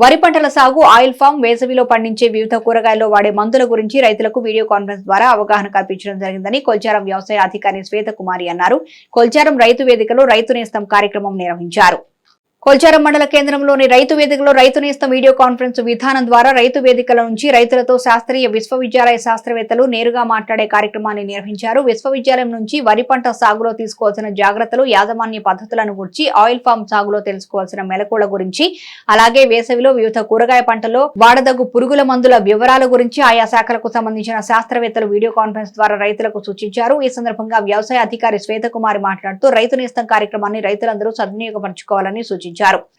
వరి పంటల సాగు ఆయిల్ ఫామ్ వేసవిలో పండించే వివిధ కూరగాయల్లో వాడే మందుల గురించి రైతులకు వీడియో కాన్ఫరెన్స్ ద్వారా అవగాహన కల్పించడం జరిగిందని కొల్చారం వ్యవసాయ అధికారి శ్వేతకుమారి అన్నారు. కొల్చారం రైతు వేదికలో రైతు నేస్తం కార్యక్రమం నిర్వహించారు. కొల్చారం మండల కేంద్రంలోని రైతు వేదికలో రైతు నేస్తం వీడియో కాన్ఫరెన్స్ విధానం ద్వారా రైతు వేదికల నుంచి రైతులతో శాస్త్రీయ విశ్వవిద్యాలయ శాస్త్రవేత్తలు నేరుగా మాట్లాడే కార్యక్రమాన్ని నిర్వహించారు. విశ్వవిద్యాలయం నుంచి వరి పంట సాగులో తీసుకోవాల్సిన జాగ్రత్తలు యాజమాన్య పద్ధతులను గురించి ఆయిల్ ఫామ్ సాగులో తెలుసుకోవాల్సిన మెలకువల గురించి అలాగే వేసవిలో వివిధ కూరగాయ పంటల్లో వాడదగ్గు పురుగుల మందుల వివరాల గురించి ఆయా శాఖలకు సంబంధించిన శాస్త్రవేత్తలు వీడియో కాన్ఫరెన్స్ ద్వారా రైతులకు సూచించారు. ఈ సందర్భంగా వ్యవసాయ అధికారి శ్వేతకుమారి మాట్లాడుతూ రైతు నేస్తం కార్యక్రమాన్ని రైతులందరూ సద్వినియోగపరచుకోవాలని సూచించారు.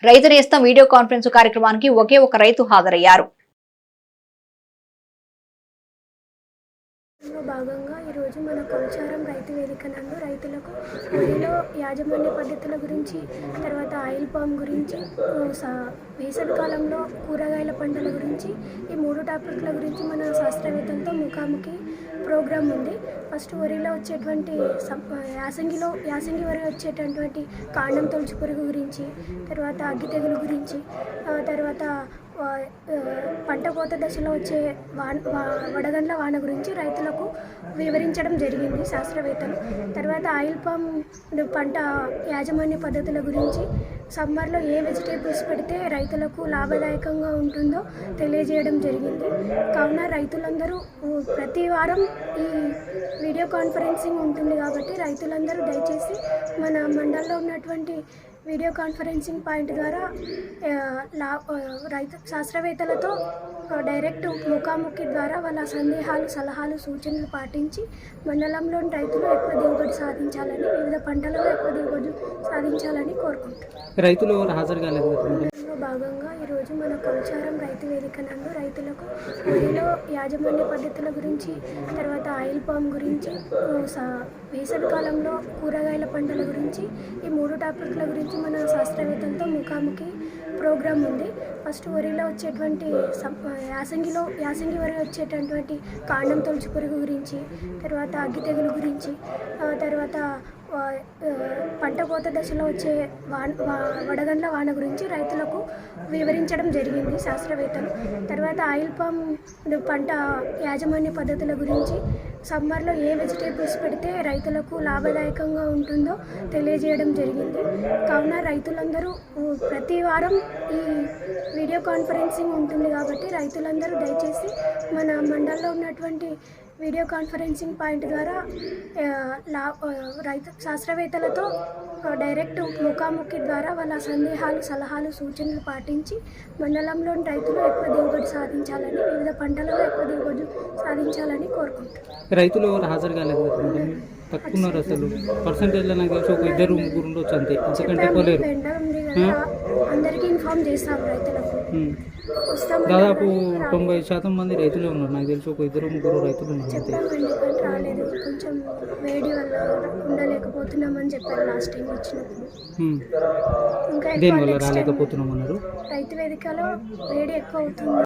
రైతు నేస్తం వీడియో కాన్ఫరెన్స్ కార్యక్రమానికి ఒకే ఒక రైతు హాజరయ్యారు. భాగంగా ఈరోజు మన కొల్చారం రైతు వేదిక నందు రైతులకు వరిలో యాజమాన్య పద్ధతుల గురించి తర్వాత ఆయిల్ పామ్ గురించి వేసవి కాలంలో కూరగాయల పంటల గురించి ఈ మూడు టాపిక్ల గురించి మన శాస్త్రవేత్తలతో ముఖాముఖి ప్రోగ్రాం ఉంది. ఫస్ట్ వరిలో వచ్చేటువంటి యాసంగిలో యాసంగి వరి వచ్చేటటువంటి కాండం తొలచు పురుగు గురించి తర్వాత అగ్గి తెగులు గురించి తర్వాత పంట కోత దశలో వచ్చే వాన వా- వడగండ్ల వాన గురించి రైతులకు వివరించడం జరిగింది శాస్త్రవేత్తలు. తర్వాత ఆయిల్ పామ్ పంట యాజమాన్య పద్ధతుల గురించి సమ్మర్లో ఏ వెజిటేబుల్స్ పెడితే రైతులకు లాభదాయకంగా ఉంటుందో తెలియజేయడం జరిగింది. కావున రైతులందరూ ప్రతి వారం ఈ వీడియో కాన్ఫరెన్సింగ్ ఉంటుంది కాబట్టి రైతులందరూ దయచేసి మన మండలంలో ఉన్నటువంటి వీడియో కాన్ఫరెన్సింగ్ పాయింట్ ద్వారా లా రైతు శాస్త్రవేత్తలతో డైరెక్ట్ ముఖాముఖి ద్వారా వాళ్ళ సందేహాలు సలహాలు సూచనలు పాటించి మండలంలోని రైతులు ఎక్కువ దిగుబడి సాధించాలని వివిధ పంటలలో ఎక్కువ దిగుబడి సాధించాలని కోరుకుంటున్నాను రైతులు ఎవరు హాజరు కాలేదు కదా మరి? ఇందులో భాగంగా ఈరోజు మన కొలచారం రైతు వేదిక నందు రైతులకు వరిలో యాజమాన్య పద్ధతుల గురించి తర్వాత ఆయిల్ పామ్ గురించి వేసవి కాలంలో కూరగాయల పంటల గురించి ఈ మూడు టాపిక్ల గురించి మన శాస్త్రవేత్తలతో ముఖాముఖి ప్రోగ్రామ్ ఉంది. ఫస్ట్ వరిలో వచ్చేటువంటి యాసంగిలో యాసంగి వరి వచ్చేటటువంటి కాండం తొలుచు పురుగు గురించి తర్వాత అగ్గి తెగులు గురించి తర్వాత పంట కోత దశలో వచ్చే వాన వా- వడగండ్ల వాన గురించి రైతులకు వివరించడం జరిగింది శాస్త్రవేత్తలు. తర్వాత ఆయిల్ పామ్ పంట యాజమాన్య పద్ధతుల గురించి సమ్మర్లో ఏ వెజిటేబుల్స్ పెడితే రైతులకు లాభదాయకంగా ఉంటుందో తెలియజేయడం జరిగింది. కావున రైతులందరూ ప్రతి వారం ఈ వీడియో కాన్ఫరెన్సింగ్ ఉంటుంది కాబట్టి రైతులందరూ దయచేసి మన మండలంలో ఉన్నటువంటి వీడియో కాన్ఫరెన్సింగ్ పాయింట్ ద్వారా లా రైతు శాస్త్రవేత్తలతో డైరెక్ట్ ముఖాముఖి ద్వారా వాళ్ళ సందేహాలు సలహాలు సూచనలు పాటించి మండలంలోని రైతులు ఎక్కువ దిగుబడి సాధించాలని వివిధ పంటలలో ఎక్కువ దిగుబడి సాధించాలని కోరుకుంటున్నాను. రైతులు ఎవరు హాజరు కాలేదు? తక్కువ అసలు. నాకు తెలిసి ఒక ఇద్దరు ముగ్గురు ఉండొచ్చు అంతే. అంతకంటే అందరికీ ఇన్ఫామ్ చేస్తాం రైతులకు. దాదాపు తొంభై శాతం మంది రైతులే ఉన్నారు. నాకు తెలిసి ఒక ఇద్దరు ముగ్గురు రైతులు ఉన్నారు. అంతే. చెప్పామండి కానీ రాలేదు. కొంచెం వేడి వల్ల ఉండలేకపోతున్నామని చెప్పారు లాస్ట్ టైం వచ్చినప్పుడు. ఉమ్. ఇంకా దేనివల్ల రాలేకపోతున్నాం అన్నారు రైతు వేదికలో వేడి ఎక్కువ అవుతుంది.